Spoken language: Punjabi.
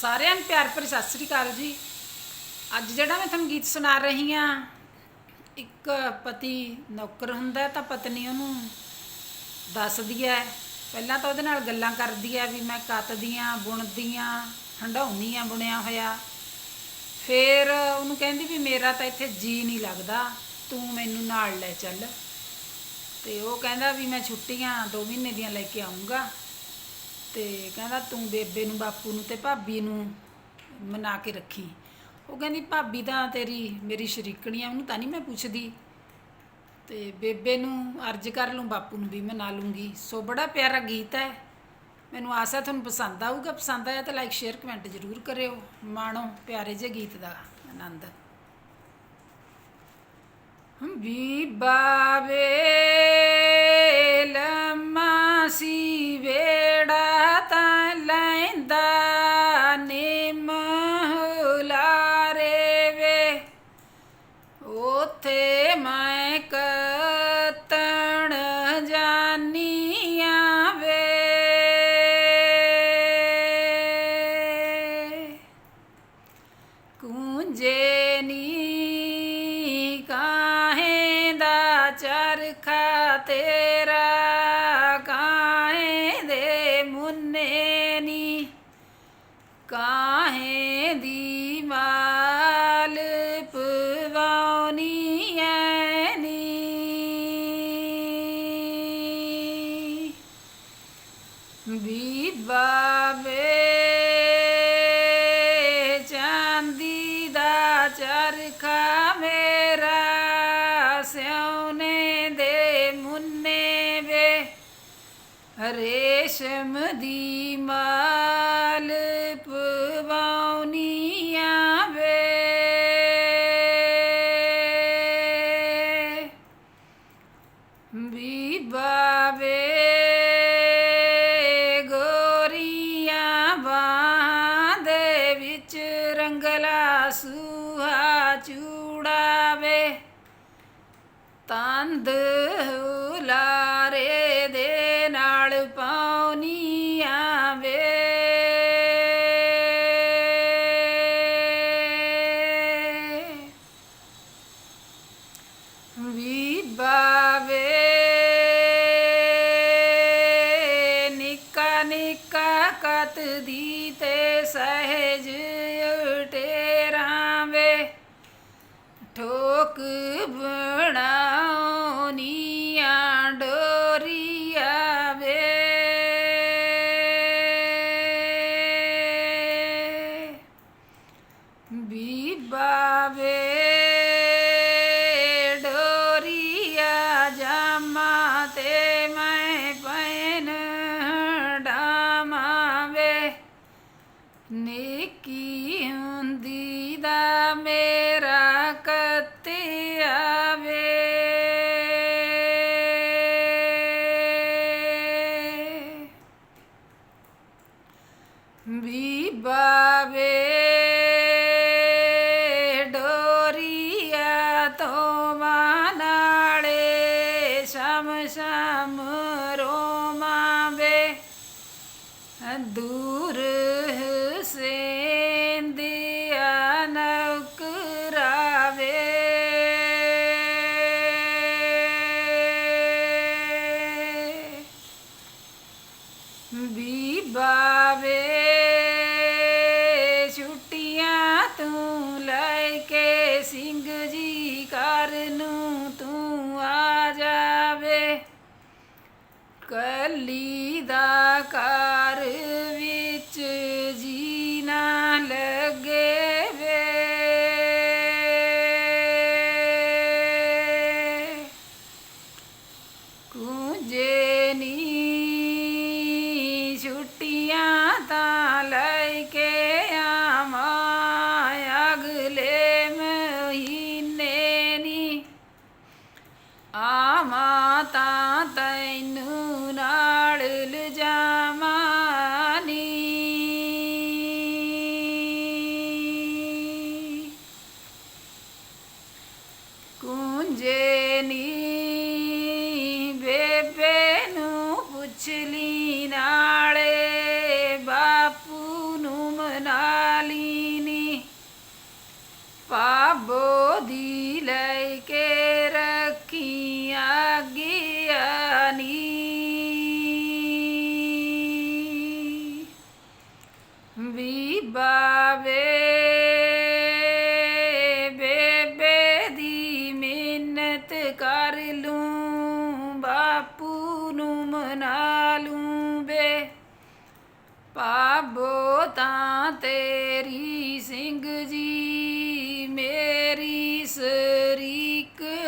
ਸਾਰਿਆਂ ਨੂੰ ਪਿਆਰ ਭਰੀ ਸਤਿ ਸ੍ਰੀ ਅਕਾਲ ਜੀ। ਅੱਜ ਜਿਹੜਾ ਮੈਂ ਤੁਹਾਨੂੰ ਗੀਤ ਸੁਣਾ ਰਹੀ ਆ ਇੱਕ ਪਤੀ ਨੌਕਰ ਹੁੰਦਾ ਤਾਂ ਪਤਨੀ ਉਹਨੂੰ ਦੱਸਦੀ ਹੈ। ਪਹਿਲਾਂ ਤਾਂ ਉਹਦੇ ਨਾਲ ਗੱਲਾਂ ਕਰਦੀ ਹੈ ਵੀ ਮੈਂ ਕੱਤਦੀ ਹਾਂ, ਬੁਣਦੀ ਕੱਤਦੀਆਂ ਬੁਣਦੀਆਂ ਹੰਡਾਉਣੀਆਂ ਬੁਣਿਆ ਹੋਇਆ। ਫਿਰ ਉਹਨੂੰ ਕਹਿੰਦੀ ਵੀ ਮੇਰਾ ਤਾਂ ਇੱਥੇ ਜੀ ਨਹੀਂ ਲੱਗਦਾ, ਤੂੰ ਮੈਨੂੰ ਨਾਲ ਲੈ ਚੱਲ। ਤੇ ਉਹ ਕਹਿੰਦਾ ਵੀ ਮੈਂ ਛੁੱਟੀਆਂ 2 ਮਹੀਨੇ ਦੀਆਂ ਲੈ ਕੇ ਆਉਂਗਾ ਤੇ ਕਹਿੰਦਾ ਤੂੰ ਬੇਬੇ ਨੂੰ, ਬਾਪੂ ਨੂੰ ਤੇ ਭਾਬੀ ਨੂੰ ਮਨਾ ਕੇ ਰੱਖੀ। ਉਹ ਕਹਿੰਦੀ, ਭਾਬੀ ਤਾਂ ਤੇਰੀ, ਮੇਰੀ ਸ਼ਰੀਕਣੀ ਆ, ਉਹਨੂੰ ਤਾਂ ਨਹੀਂ ਮੈਂ ਪੁੱਛਦੀ। ਤੇ ਬੇਬੇ ਨੂੰ ਅਰਜ਼ ਕਰ ਲੂੰ, ਬਾਪੂ ਨੂੰ ਵੀ ਮਨਾ ਲੂੰਗੀ। ਸੋ ਬੜਾ ਪਿਆਰਾ ਗੀਤ ਹੈ। ਮੈਨੂੰ ਆਸ ਹੈ ਤੁਹਾਨੂੰ ਪਸੰਦ ਆਊਗਾ, ਪਸੰਦ ਆਇਆ ਤਾਂ ਲਾਈਕ ਸ਼ੇਅਰ ਕਮੈਂਟ ਜ਼ਰੂਰ ਕਰਿਓ। ਮਾਣੋ, ਪਿਆਰੇ ਜਿਹੇ ਗੀਤ ਦਾ ਆਨੰਦ। ਵੀ ਬਾਵੇ ਤੇਰਾ ਕਾਹੇ ਦੇ ਮੁੰਨੇ ਨੀ। ਕਾਹੇ ਦੀ ਮਾਲ ਪਵਾਉਣੀ ਐ ਨੀ। ਵੀ ਬਾਵੇ ਚਾਂਦੀ ਦਾ ਚਰਖਾ ਮੇਰਾ ਰੇਸ਼ਮ ਦੀ ਮਾਲ ਪਵਾਉਣੀਆਂ ਵੇ ਵੀ ਬਾਵੇ ਗੋਰੀਆਂ ਬਾਹਾਂ ਦੇ ਵਿੱਚ ਰੰਗਲਾ ਸੂਹਾ ਚੂੜਾਵੇ। ਤੰਦ ਹੁਲਾਰੇ ਨਿੱਕਾ ਕਤ ਦੀ ਤੇ ਸਹਿਜ ਟੇਰਾਂ ਵੇ ਠੋਕ ਬਣਾਉਣੀਆਂ ਡੋਰੀਆਂ ਵੇ ਵੀ ਨੇਕੀ ਹੁੰਦੀ ਦਾ ਮੇਰਾ ਕੱਤਿਆ ਵੇ। ਵੀ ਬਾਵੇ ਡੋਰੀਆ ਤੋਂ ਨਾਲੇ ਸ਼ਮ ਸ਼ਮ ਰੋਮਾਵੇ ਦੂਰ ਵੀ జేని బేబేను పుచ్చిలి ਨਾ ਬੇ ਪਾਬੋ ਤਾਂ ਤੇਰੀ ਸਿੰਘ ਜੀ ਮੇਰੀ ਸਰੀਕਣੀ